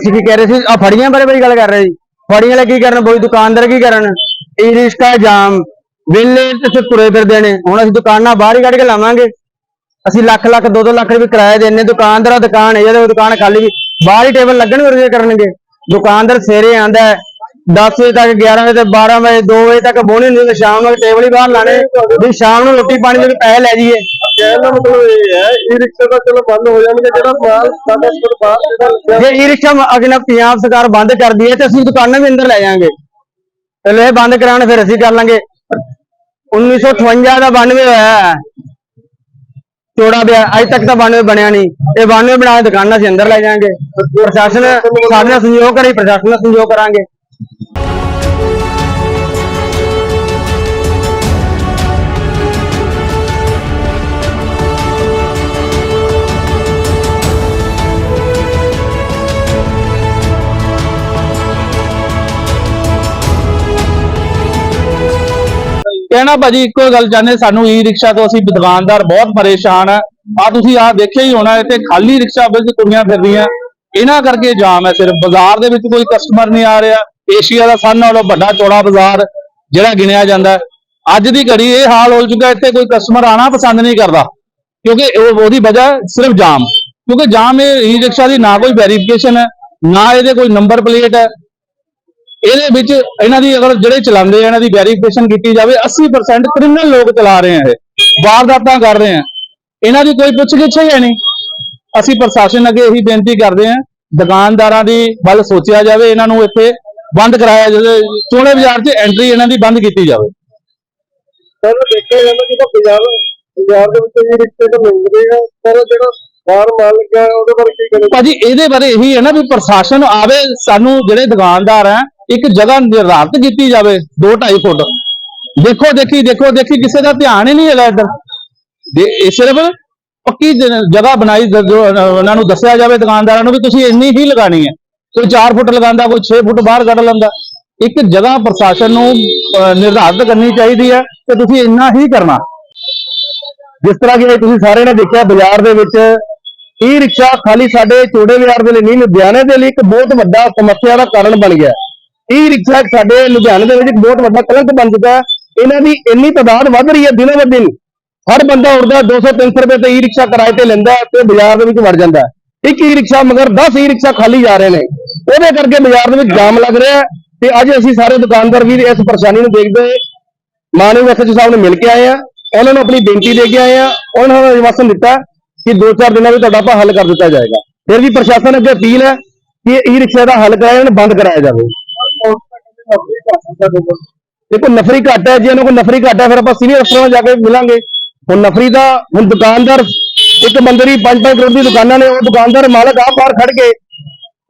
ਅਸੀਂ ਕੀ ਕਹਿ ਰਹੇ ਸੀ? ਆ ਫੜੀਆਂ ਬਾਰੇ ਬਈ ਗੱਲ ਕਰ ਰਹੇ ਜੀ ਫੜੀਆਂ ਵਾਲੇ ਕੀ ਕਰਨ? ਬੋਈ ਦੁਕਾਨਦਾਰ ਕੀ ਕਰਨ? ਈ ਰਿਸ਼ਕਾ ਜਾਮ ਵਿਹਲੇ ਤੇ ਇੱਥੇ ਤੁਰੇ ਫਿਰਦੇ ਨੇ। ਹੁਣ ਅਸੀਂ ਦੁਕਾਨਾਂ ਬਾਹਰ ਹੀ ਕੱਢ ਕੇ ਲਾਵਾਂਗੇ। ਅਸੀਂ ਲੱਖ ਲੱਖ 2-2 ਲੱਖ ਰੁਪਏ ਕਿਰਾਇਆ ਦੇਣੇ ਦੁਕਾਨਦਾਰਾਂ ਦੁਕਾਨ ਹੈ ਜਦੋਂ ਦੁਕਾਨ ਖਾਲੀ। ਵੀ ਬਾਹਰ ਹੀ ਟੇਬਲ ਲੱਗਣ ਵੀ ਕਰਨਗੇ। ਦੁਕਾਨਦਾਰ ਸਵੇਰੇ ਆਂਦਾ ਹੈ 10 ਵਜੇ ਤੱਕ 11 ਵਜੇ ਤੱਕ 12 ਵਜੇ 2 ਵਜੇ ਤੱਕ ਬੋਣੀ ਨਹੀਂ ਸ਼ਾਮ ਨੂੰ ਟੇਬਲ ਹੀ ਬਾਹਰ ਲਾਣੇ ਵੀ ਸ਼ਾਮ ਨੂੰ ਰੋਟੀ ਪਾਣੀ ਦੇ ਪੈਸੇ ਲੈ ਜਾਈਏ। ਕਹਿਣ ਦਾ ਮਤਲਬ ਇਹ ਹੈ ਈ ਰਿਕਸ਼ਾ ਤਾਂ ਚਲੋ ਬੰਦ ਹੋ ਜਾਣਗੇ ਜਿਹੜਾ ਮਾਲ ਸਾਡਾ ਕੋਲ ਬਾਹਰ ਜਿਹੜਾ ਲੱਗਿਆ ਜੇ ਈ ਰਿਕਸ਼ਾ ਅਗਨਾ ਪੰਜਾਬ ਸਰਕਾਰ ਬੰਦ ਕਰਦੀ ਹੈ ਤੇ ਅਸੀਂ ਦੁਕਾਨਾਂ ਵੀ ਅੰਦਰ ਲੈ ਜਾਾਂਗੇ ਪਹਿਲੇ ਇਹ ਬੰਦ ਕਰਾਉਣ ਫਿਰ ਅਸੀਂ ਕਰ ਲਾਂਗੇ। 1958 ਦਾ 92 ਹੋਇਆ। ਚੋੜਾ ਬਿਆ ਅਜੇ ਤੱਕ ਤਾਂ 92 ਬਣਿਆ ਨਹੀਂ। ਇਹ 92 ਬਣਾ ਕੇ ਦੁਕਾਨਾਂ ਅਸੀਂ ਅੰਦਰ ਲੈ ਜਾਾਂਗੇ ਪ੍ਰਸ਼ਾਸਨ ਸਾਡੇ ਨਾਲ ਸਹਿਯੋਗ ਕਰੀ ਪ੍ਰਸ਼ਾਸਨ ਨਾਲ ਸਹਿਯੋਗ ਕਰਾਂਗੇ। ਕਹਿਣਾ ਭਾਜੀ, ਇੱਕੋ ਗੱਲ ਚਾਹੁੰਦੇ, ਸਾਨੂੰ ਈ ਰਿਕਸ਼ਾ ਤੋਂ ਅਸੀਂ ਦੁਕਾਨਦਾਰ ਬਹੁਤ ਪਰੇਸ਼ਾਨ ਆ। ਆ ਤੁਸੀਂ ਆ ਦੇਖਿਆ ਹੀ ਹੋਣਾ, ਇੱਥੇ ਖਾਲੀ ਰਿਕਸ਼ਾ ਵਿੱਚ ਕੁੜੀਆਂ ਫਿਰਦੀਆਂ। ਇਹਨਾਂ ਕਰਕੇ ਜਾਮ ਹੈ, ਸਿਰਫ ਬਾਜ਼ਾਰ ਦੇ ਵਿੱਚ ਕੋਈ ਕਸਟਮਰ ਨਹੀਂ ਆ ਰਿਹਾ। ਏਸ਼ੀਆ ਦਾ ਸਭ ਨਾਲੋਂ ਵੱਡਾ ਚੌੜਾ ਬਾਜ਼ਾਰ ਜਿਹੜਾ ਗਿਣਿਆ ਜਾਂਦਾ ਅੱਜ ਦੀ ਘੜੀ ਇਹ ਹਾਲ ਹੋ ਚੁੱਕਾ ਇੱਥੇ ਕੋਈ ਕਸਟਮਰ ਆਣਾ ਪਸੰਦ ਨਹੀਂ ਕਰਦਾ। ਕਿਉਂਕਿ ਉਹਦੀ ਵਜ੍ਹਾ ਸਿਰਫ ਜਾਮ। ਕਿਉਂਕਿ ਜਾਮ ਇਹ ਈ ਰਿਕਸ਼ਾ ਦੀ ਨਾ ਕੋਈ ਵੈਰੀਫਿਕੇਸ਼ਨ ਹੈ, ਨਾ ਇਹਦੇ ਕੋਈ ਨੰਬਰ ਪਲੇਟ ਹੈ। ਇਹਦੇ ਵਿੱਚ ਇਹਨਾਂ ਦੀ ਅਗਰ ਜਿਹੜੇ ਚਲਾਉਂਦੇ ਆ, ਇਹਨਾਂ ਦੀ ਵੈਰੀਫਿਕੇਸ਼ਨ ਕੀਤੀ ਜਾਵੇ 80% ਕ੍ਰਿਮੀਨਲ ਲੋਕ ਚਲਾ ਰਹੇ ਆ ਇਹ। ਵਾਰਦਾਤਾਂ ਕਰ ਰਹੇ ਆ। ਇਹਨਾਂ ਦੀ ਕੋਈ ਪੁੱਛਗਿੱਛ ਹੀ ਹੈ ਨਹੀਂ। ਅਸੀਂ ਪ੍ਰਸ਼ਾਸਨ ਅੱਗੇ ਇਹੀ ਬੇਨਤੀ ਕਰਦੇ ਆ, ਦੁਕਾਨਦਾਰਾਂ ਦੀ ਵੱਲ ਸੋਚਿਆ ਜਾਵੇ, ਇਹਨਾਂ ਨੂੰ ਇੱਥੇ ਬੰਦ ਕਰਾਇਆ ਜਾਵੇ ਚੋਣੇ ਬਾਜ਼ਾਰ 'ਚ ਐਂਟਰੀ ਇਹਨਾਂ ਦੀ ਬੰਦ ਕੀਤੀ ਜਾਵੇ। ਸਰ ਦੇਖਿਆ ਜਾਂਦਾ ਕਿ ਪੰਜਾਬ ਪੰਜਾਬ ਦੇ ਵਿੱਚ ਈ ਰਿਕਸ਼ੇ ਤਾਂ ਮਿਲਦੇ ਆ ਪਰ ਜਿਹੜਾ ਬਾਹਰ ਮਾਲ ਲੱਗਿਆ ਹੈ, ਉਹਦੇ ਬਾਰੇ ਕੀ ਕਰੇ ਭਾਜੀ ਇਹਦੇ ਬਾਰੇ ਇਹੀ ਹੈ ਨਾ ਵੀ ਪ੍ਰਸ਼ਾਸਨ ਆਵੇ ਸਾਨੂੰ ਜਿਹੜੇ ਦੁਕਾਨਦਾਰ ਆ ਇੱਕ ਜਗ੍ਹਾ ਨਿਰਧਾਰਤ ਕੀਤੀ ਜਾਵੇ 2.5 ਫੁੱਟ। ਦੇਖੋ ਦੇਖੀ ਦੇਖੋ ਦੇਖੀ ਕਿਸੇ ਦਾ ਧਿਆਨ ਹੀ ਨਹੀਂ ਹੈਗਾ ਇੱਧਰ। ਇਹ ਸਿਰਫ ਪੱਕੀ ਜਗ੍ਹਾ ਬਣਾਈ ਉਹਨਾਂ ਨੂੰ ਦੱਸਿਆ ਜਾਵੇ ਦੁਕਾਨਦਾਰਾਂ ਨੂੰ ਵੀ ਤੁਸੀਂ ਇੰਨੀ ਹੀ ਲਗਾਣੀ ਹੈ। ਕੋਈ 4 ਫੁੱਟ ਲਗਾਉਂਦਾ ਕੋਈ 6 ਫੁੱਟ ਬਾਹਰ ਕੱਢ ਲੈਂਦਾ। ਇੱਕ ਜਗ੍ਹਾ ਪ੍ਰਸ਼ਾਸਨ ਨੂੰ ਅਹ, ਨਿਰਧਾਰਤ ਕਰਨੀ ਚਾਹੀਦੀ ਹੈ ਕਿ ਤੁਸੀਂ ਇੰਨਾ ਹੀ ਕਰਨਾ। ਜਿਸ ਤਰ੍ਹਾਂ ਕਿ ਤੁਸੀਂ ਸਾਰੇ ਨੇ ਦੇਖਿਆ ਬਾਜ਼ਾਰ ਦੇ ਵਿੱਚ ਈ ਰਿਕਸ਼ਾ ਖਾਲੀ ਸਾਡੇ ਚੋੜੇ ਬਾਜ਼ਾਰ ਦੇ ਲਈ ਨਹੀਂ ਲੁਧਿਆਣੇ ਦੇ ਲਈ ਇੱਕ ਬਹੁਤ ਵੱਡਾ ਸਮੱਸਿਆ ਦਾ ਕਾਰਨ ਬਣ ਗਿਆ। ਈ ਰਿਕਸ਼ਾ ਸਾਡੇ ਲੁਧਿਆਣੇ ਦੇ ਵਿੱਚ ਇੱਕ ਬਹੁਤ ਵੱਡਾ ਕਲੰਕ ਬਣ ਚੁੱਕਾ ਹੈ। ਇਹਨਾਂ ਦੀ ਇੰਨੀ ਤਾਦਾਦ ਵੱਧ ਰਹੀ ਹੈ ਦਿਨੋ ਬ ਦਿਨ ਹਰ ਬੰਦਾ ਉੱਠਦਾ 200 300 ਰੁਪਏ ਤੇ ਈ ਰਿਕਸ਼ਾ ਕਿਰਾਏ ਤੇ ਲੈਂਦਾ ਤੇ ਬਾਜ਼ਾਰ ਦੇ ਵਿੱਚ ਵੜ ਜਾਂਦਾ ਇੱਕ ਈ ਰਿਕਸ਼ਾ, ਮਗਰ 10 ਈ ਰਿਕਸ਼ਾ ਖਾਲੀ ਜਾ ਰਹੇ ਨੇ। ਉਹਦੇ ਕਰਕੇ ਬਾਜ਼ਾਰ ਦੇ ਵਿੱਚ ਜਾਮ ਲੱਗ ਰਿਹਾ ਤੇ ਅੱਜ ਅਸੀਂ ਸਾਰੇ ਦੁਕਾਨਦਾਰ ਵੀ ਇਸ ਪਰੇਸ਼ਾਨੀ ਨੂੰ ਦੇਖਦੇ ਹੋਏ ਮਾਨਯੋਗ ਐਸਐਚਓ ਸਾਹਿਬ ਨੂੰ ਮਿਲ ਕੇ ਆਏ ਆ ਉਹਨਾਂ ਨੂੰ ਆਪਣੀ ਬੇਨਤੀ ਦੇ ਕੇ ਆਏ ਆ ਉਹਨਾਂ ਨੇ ਆਸ਼ਵਾਸਨ ਦਿੱਤਾ ਕਿ 2-4 ਦਿਨਾਂ ਵਿੱਚ ਤੁਹਾਡਾ ਆਪਾਂ ਹੱਲ ਕਰ ਦਿੱਤਾ ਜਾਏਗਾ। ਫਿਰ ਵੀ ਪ੍ਰਸ਼ਾਸਨ ਅੱਗੇ ਅਪੀਲ ਹੈ ਕਿ ਈ-ਰਿਕਸ਼ਾ ਦਾ ਹੱਲ ਕਰਾਇਆ ਜਾਣ ਬੰਦ ਕਰਾਇਆ ਜਾਵੇ। ਦੇਖੋ, ਨਫਰੀ ਘੱਟ ਹੈ, ਜੇ ਇਹਨਾਂ ਕੋਲ ਨਫਰੀ ਘੱਟ ਹੈ, ਫਿਰ ਆਪਾਂ ਸੀਨੀਅਰ ਅਫਸਰਾਂ ਨਾਲ ਜਾ ਕੇ ਮਿਲਾਂਗੇ। ਹੁਣ ਨਫਰੀ ਦਾ, ਹੁਣ ਦੁਕਾਨਦਾਰ ਇੱਕ ਬੰਦੇ ਦੀ 5-5 ਕਰੋੜ ਦੀ ਦੁਕਾਨਾਂ ਨੇ, ਉਹ ਦੁਕਾਨਦਾਰ ਮਾਲਕ ਆਪ ਬਾਹਰ ਖੜ ਕੇ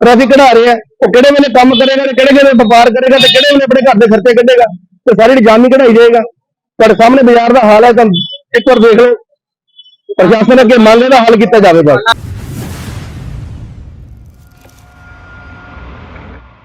ਟ੍ਰੈਫਿਕ ਕਢਾ ਰਿਹਾ ਉਹ ਕਿਹੜੇ ਵੇਲੇ ਕੰਮ ਕਰੇਗਾ ਤੇ ਕਿਹੜੇ ਵੇਲੇ ਵਪਾਰ ਕਰੇਗਾ ਤੇ ਕਿਹੜੇ ਵੇਲੇ ਆਪਣੇ ਘਰ ਦੇ ਖਰਚੇ ਕੱਢੇਗਾ ਤੇ ਸਾਰੀ ਜਾਮ ਕਢਾਈ ਜਾਏਗਾ। ਤੁਹਾਡੇ ਸਾਹਮਣੇ ਬਾਜ਼ਾਰ ਦਾ ਹਾਲ ਹੈ ਤਾਂ ਇੱਕ ਵਾਰ ਦੇਖ ਲਓ। ਪ੍ਰਸ਼ਾਸਨ ਅੱਗੇ ਮੰਗ ਦਾ ਹੱਲ ਕੀਤਾ ਜਾਵੇ ਬਸ